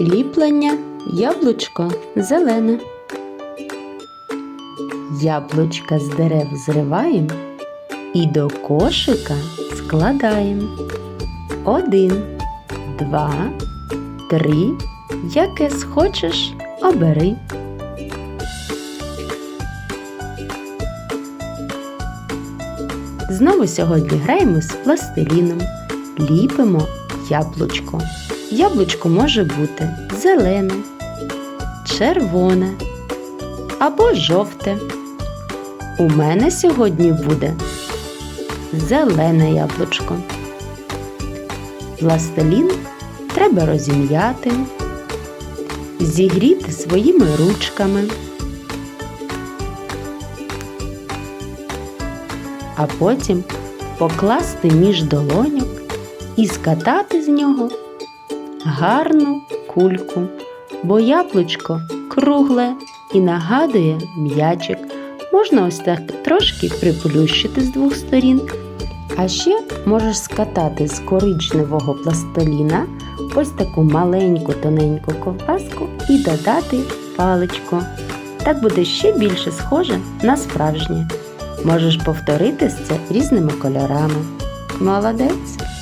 Ліплення яблучко зелене. Яблучка з дерев зриваєм і до кошика складаєм. Один, два, три. Яке схочеш, обери. Знову сьогодні граємо з пластиліном, ліпимо яблучко. Яблучко може бути зелене, червоне або жовте. У мене сьогодні буде зелене яблучко. Пластилін треба розім'яти, зігріти своїми ручками. а потім покласти між долоньок і скатати з нього гарну кульку, бо яблучко кругле і нагадує м'ячик. Можна ось так трошки приплющити з двох сторін. А ще можеш скатати з коричневого пластиліна ось таку маленьку тоненьку ковбаску і додати паличку. Так буде ще більше схоже на справжнє. Можеш повторити це різними кольорами. Молодець!